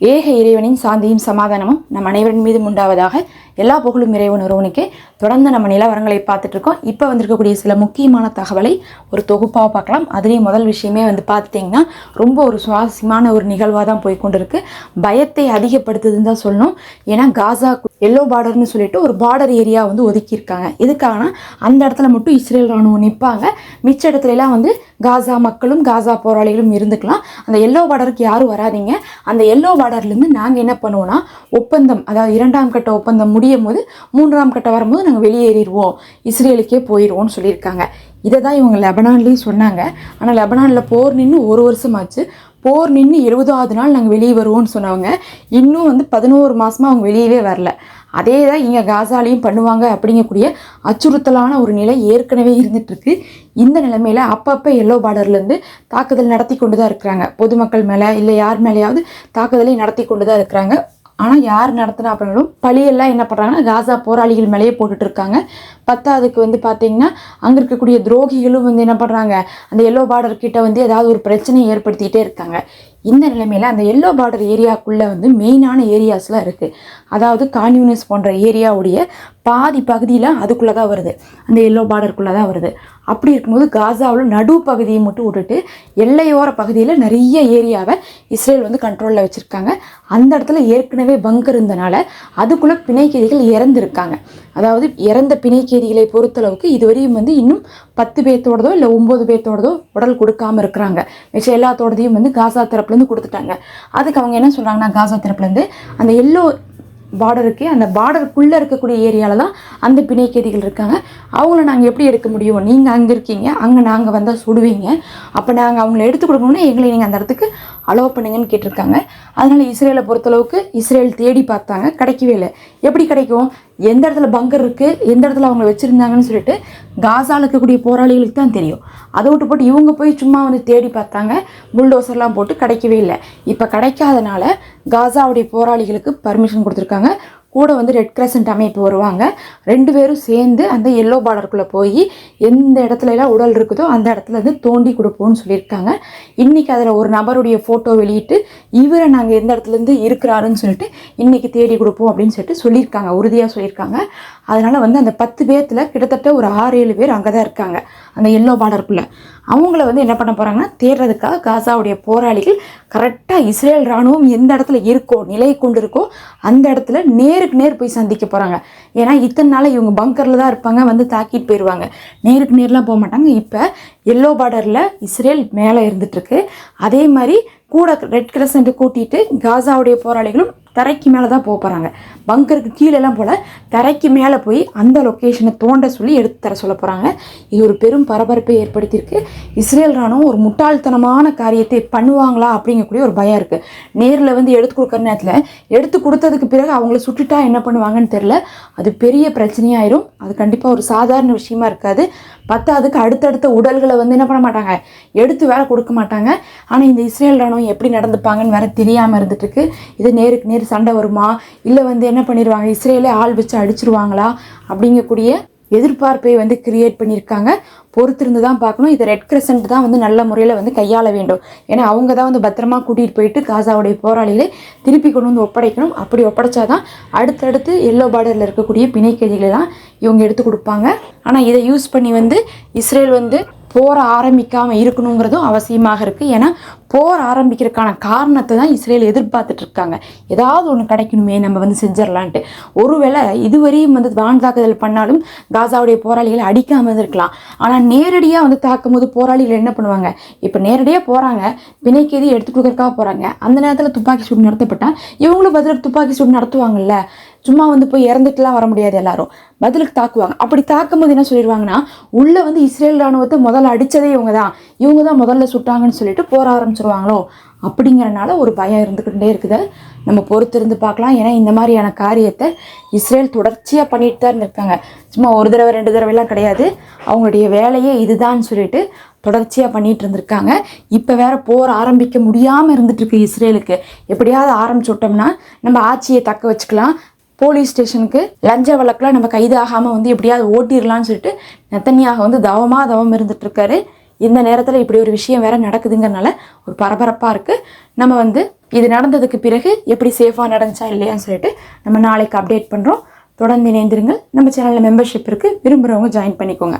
ஏக இறைவனின் சாந்தியும் சமாதானமும் நம் அனைவரின் மீதும் உண்டாவதாக எல்லா புகழும் இறைவன் ஒருவனுக்கே. தொடர்ந்து நம்ம நிலவரங்களை பார்த்துட்டு இருக்கோம் இப்போ வந்திருக்கக்கூடிய சில முக்கியமான தகவலை ஒரு தொகுப்பாக பார்க்கலாம். அதுலேயும் முதல் விஷயமே வந்து பார்த்துட்டிங்கன்னா ரொம்ப ஒரு சுவாரஸ்யமான ஒரு நிகழ்வாக தான் போய் கொண்டிருக்கு. பயத்தை அதிகப்படுத்துதுன்னு தான் சொல்லணும். ஏன்னா காசா எல்லோ பார்டர்னு சொல்லிட்டு ஒரு பார்டர் ஏரியா வந்து ஒதுக்கியிருக்காங்க. எதுக்காகனா அந்த இடத்துல மட்டும் இஸ்ரேல் ராணுவம் நிற்பாங்க. மிச்ச இடத்துல எல்லாம் வந்து காசா மக்களும் காசா போராளிகளும் இருந்துக்கலாம். அந்த எல்லோ பார்டருக்கு யாரும் வராதீங்க. அந்த எல்லோ பார்டர்லேருந்து நாங்கள் என்ன பண்ணுவோம்னா ஒப்பந்தம் அதாவது இரண்டாம் கட்ட ஒப்பந்தம் முடியும் போது மூன்றாம் கட்ட வரும்போது நாங்கள் வெளியேறிடுவோம் இஸ்ரேலுக்கே போயிடுவோம்னு சொல்லியிருக்காங்க. இதை தான் இவங்க லெபனான்லேயும் சொன்னாங்க. ஆனால் லெபனானில் போர் நின்று ஒரு வருஷமாச்சு. போர் நின்று எழுபதாவது நாள் நாங்கள் வெளியே வருவோம்னு சொன்னவங்க இன்னும் வந்து பதினோரு மாதமாக அவங்க வெளியவே வரல. அதே தான் இங்கே காசாலையும் பண்ணுவாங்க அப்படிங்கக்கூடிய அச்சுறுத்தலான ஒரு நிலை ஏற்கனவே இருந்துகிட்ருக்கு இந்த நிலைமையில் அப்பப்போ எல்லோ பார்டர்லேருந்து தாக்குதல் நடத்தி கொண்டு தான் இருக்கிறாங்க. பொதுமக்கள் மேலே இல்லை யார் மேலேயாவது தாக்குதலை நடத்தி கொண்டு தான் இருக்கிறாங்க. ஆனால் யார் நடத்தினா அப்படின்னாலும் பழியெல்லாம் என்ன பண்ணுறாங்கன்னா காசா போராளிகள் மேலேயே போட்டுட்டு இருக்காங்க. பத்தாவதுக்கு வந்து பார்த்தீங்கன்னா அங்கே இருக்கக்கூடிய துரோகிகளும் வந்து என்ன பண்ணுறாங்க அந்த எல்லோ பார்டர் கிட்ட வந்து ஏதாவது ஒரு பிரச்சனையை ஏற்படுத்திகிட்டே இருக்காங்க. இந்த நிலைமையில் அந்த எல்லோ பார்டர் ஏரியாக்குள்ளே வந்து மெயினான ஏரியாஸ்லாம் இருக்குது அதாவது கான்யூனிஸ் போன்ற ஏரியாவுடைய பாதி பகுதியில் அதுக்குள்ளே தான் வருது. அந்த எல்லோ பார்டருக்குள்ளே தான் வருது. அப்படி இருக்கும்போது காசாவில் நடு பகுதியை மட்டும் விட்டுட்டு எல்லையோர பகுதியில் நிறைய ஏரியாவை இஸ்ரேல் வந்து கண்ட்ரோலில் வச்சுருக்காங்க. அந்த இடத்துல ஏற்கனவே பங்கர் இருந்தனால அதுக்குள்ளே பிணைக்கேதிகள் இறந்துருக்காங்க. அதாவது இறந்த பிணைக்கேதிகளை பொறுத்தளவுக்கு இதுவரையும் வந்து இன்னும் பத்து பேர்த்தோடதோ இல்லை ஒம்பது பேர்த்தோடதோ உடல் கொடுக்காம இருக்கிறாங்க. மிச்சம் எல்லாத்தோடதையும் வந்து காசா தரப்புலேருந்து கொடுத்துட்டாங்க. அதுக்கு அவங்க என்ன சொல்கிறாங்கன்னா காசா தரப்புலேருந்து அந்த எல்லோ பார்டருக்கு அந்த பார்டருக்குள்ளே இருக்கக்கூடிய ஏரியாவில் தான் அந்த பிணைக்கேதிகள் இருக்காங்க. அவங்கள நாங்கள் எப்படி எடுக்க முடியும்? நீங்கள் அங்கே இருக்கீங்க அங்கே நாங்கள் வந்தால் சுடுவீங்க. அப்போ நாங்கள் அவங்கள எடுத்து கொடுக்கணும்னா எங்களை நீங்கள் அந்த இடத்துக்கு அலோவ் பண்ணுங்கன்னு கேட்டிருக்காங்க. அதனால் இஸ்ரேலை பொறுத்தளவுக்கு இஸ்ரேல் தேடி பார்த்தாங்க. கிடைக்கவே இல்லை. எப்படி கிடைக்கும்? எந்த இடத்துல பங்கர் இருக்குது எந்த இடத்துல அவங்க வச்சுருந்தாங்கன்னு சொல்லிட்டு காசாவில் இருக்கக்கூடிய போராளிகளுக்கு தான் தெரியும். அதை விட்டு போட்டு இவங்க போய் சும்மா வந்து தேடி பார்த்தாங்க. புல்டோசர்லாம் போட்டு கிடைக்கவே இல்லை. இப்போ கிடைக்காதனால காசாவுடைய போராளிகளுக்கு பர்மிஷன் கொடுத்துருக்காங்க. கூட வந்து ரெட் கிரசன்ட் அமைப்பு வருவாங்க. ரெண்டு பேரும் சேர்ந்து அந்த எல்லோ பார்டருக்குள்ளே போய் எந்த இடத்துல எல்லாம் உடல் இருக்குதோ அந்த இடத்துல இருந்து தோண்டி கொடுப்போம்னு சொல்லியிருக்காங்க. இன்றைக்கி அதில் ஒரு நபருடைய ஃபோட்டோ வெளியிட்டு இவரை நாங்கள் எந்த இடத்துலேருந்து இருக்கிறாருன்னு சொல்லிட்டு இன்றைக்கி தேடி கொடுப்போம் அப்படின்னு சொல்லிட்டு சொல்லியிருக்காங்க. உறுதியாக சொல்லியிருக்காங்க. அதனால் வந்து அந்த பத்து பேர்த்தில் கிட்டத்தட்ட ஒரு ஆறு ஏழு பேர் அங்கே தான் இருக்காங்க அந்த எல்லோ பார்டருக்குள்ளே அவங்கள வந்து என்ன பண்ண போகிறாங்கன்னா தேடுறதுக்காக காசாவுடைய போராளிகள் கரெக்டாக இஸ்ரேல் இராணுவம் எந்த இடத்துல இருக்கோ நிலை கொண்டு இருக்கோ அந்த இடத்துல நேருக்கு நேர் போய் சந்திக்க போகிறாங்க ஏன்னா இத்தனை நாள் இவங்க பங்கரில் தான் இருப்பாங்க வந்து தாக்கிட்டு போயிடுவாங்க நேருக்கு நேர்லாம் போக மாட்டாங்க. இப்போ எல்லோ பார்டரில் இஸ்ரேல் மேலே இருந்துகிட்ருக்கு அதே மாதிரி கூட ரெட் கிரசண்ட்டு கூட்டிகிட்டு காசாவுடைய போராளிகளும் தரைக்கு மேலே தான் போக போகிறாங்க பங்கருக்கு கீழெல்லாம் போல் தரைக்கு மேலே போய் அந்த லொக்கேஷனை தோண்ட சொல்லி எடுத்து தர சொல்ல போகிறாங்க இது ஒரு பெரும் பரபரப்பை ஏற்படுத்தியிருக்கு. இஸ்ரேல் ராணுவம் ஒரு முட்டாள்தனமான காரியத்தை பண்ணுவாங்களா அப்படிங்கக்கூடிய ஒரு பயம் இருக்குது நேரில் வந்து எடுத்து கொடுக்குற நேரத்தில் எடுத்து கொடுத்ததுக்கு பிறகு அவங்கள சுட்டுட்டா என்ன பண்ணுவாங்கன்னு தெரில அது பெரிய பிரச்சனையாயிரும். அது கண்டிப்பாக ஒரு சாதாரண விஷயமா இருக்காது. பத்தாவதுக்கு அடுத்தடுத்த உடல்களை வந்து என்ன பண்ண மாட்டாங்க? எடுத்து வேலை கொடுக்க மாட்டாங்க. ஆனால் இந்த இஸ்ரேல் ராணுவம் எப்படி நடந்துப்பாங்கன்னு வேற தெரியாமல் இருந்துட்டுருக்கு இது நேருக்கு நேர் சண்டை வருமா? இல்லை வந்து என்ன என்ன பண்ணிடுவாங்க இஸ்ரேலே ஆள் வச்சு அடிச்சிருவாங்களா? அப்படிங்கக்கூடிய எதிர்பார்ப்பை வந்து கிரியேட் பண்ணியிருக்காங்க. பொறுத்திருந்து தான் பார்க்கணும். இதை ரெட் கிரசன்ட் தான் வந்து நல்ல முறையில் வந்து கையாள வேண்டும். ஏன்னா அவங்க தான் வந்து பத்திரமா கூட்டிகிட்டு போயிட்டு காசாவுடைய போராளிகளை திருப்பி கொண்டு வந்து ஒப்படைக்கணும். அப்படி ஒப்படைச்சாதான் அடுத்தடுத்து எல்லோ பார்டரில் இருக்கக்கூடிய பிணைக்கைதிகளை தான் இவங்க எடுத்து கொடுப்பாங்க. ஆனால் இதை யூஸ் பண்ணி வந்து இஸ்ரேல் வந்து போர் ஆரம்பிக்காமல் இருக்கணுங்கிறதும் அவசியமாக இருக்குது ஏன்னா போர் ஆரம்பிக்கிறதுக்கான காரணத்தை தான் இஸ்ரேல் எதிர்பார்த்துட்டு இருக்காங்க. ஏதாவது ஒன்று கிடைக்கணுமே நம்ம வந்து செஞ்சிடலான்ட்டு. ஒருவேளை இதுவரையும் வந்து வான் தாக்குதல் பண்ணாலும் காசாவுடைய போராளிகளை அடிக்காமல் இருந்திருக்கலாம். ஆனால் நேரடியாக வந்து தாக்கும் போது போராளிகள் என்ன பண்ணுவாங்க? இப்போ நேரடியாக போகிறாங்க பிணைக்கேதி எடுத்து கொடுக்கறக்காக போகிறாங்க அந்த நேரத்தில் துப்பாக்கி சூடு நடத்தப்பட்டால் இவங்களும் பதிலுக்கு துப்பாக்கி சூடு நடத்துவாங்கல்ல? சும்மா வந்து போய் இறந்துட்டுலாம் வர முடியாது எல்லாரும். பதிலுக்கு தாக்குவாங்க. அப்படி தாக்கும்போது என்ன சொல்லிடுவாங்கன்னா உள்ளே வந்து இஸ்ரேல் ராணுவத்தை முதல்ல அடித்ததே இவங்க தான் இவங்க தான் முதல்ல சுட்டாங்கன்னு சொல்லிட்டு போர ஆரம்பிச்சிருவாங்களோ? அப்படிங்கிறனால ஒரு பயம் இருந்துக்கிட்டே இருக்குது. நம்ம பொறுத்திருந்து பார்க்கலாம். ஏன்னா இந்த மாதிரியான காரியத்தை இஸ்ரேல் தொடர்ச்சியாக பண்ணிட்டு தான் இருந்திருக்காங்க. சும்மா ஒரு தடவை ரெண்டு தடவைலாம் கிடையாது. அவங்களுடைய வேலையே இதுதான் சொல்லிட்டு தொடர்ச்சியாக பண்ணிட்டு இருந்திருக்காங்க. இப்போ வேற போர் ஆரம்பிக்க முடியாமல் இருந்துட்டுருக்கு இஸ்ரேலுக்கு. எப்படியாவது ஆரம்பிச்சு விட்டோம்னா நம்ம ஆட்சியை தக்க வச்சுக்கலாம். போலீஸ் ஸ்டேஷனுக்கு லஞ்ச வழக்கில் நம்ம கைது ஆகாமல் வந்து எப்படியாவது ஓட்டிடலான்னு சொல்லிட்டு நெத்தனியாக வந்து தவமாக தவம் இருந்துட்டுருக்காரு இந்த நேரத்தில் இப்படி ஒரு விஷயம் வேற நடக்குதுங்கிறனால ஒரு பரபரப்பாக இருக்குது நம்ம வந்து இது நடந்ததுக்கு பிறகு எப்படி சேஃபாக நடந்துச்சா இல்லையான்னு சொல்லிட்டு நம்ம நாளைக்கு அப்டேட் பண்ணுறோம் தொடர்ந்து இணைந்திருங்கள். நம்ம சேனலில் மெம்பர்ஷிப் இருக்குது விரும்புகிறவங்க ஜாயின் பண்ணிக்கோங்க.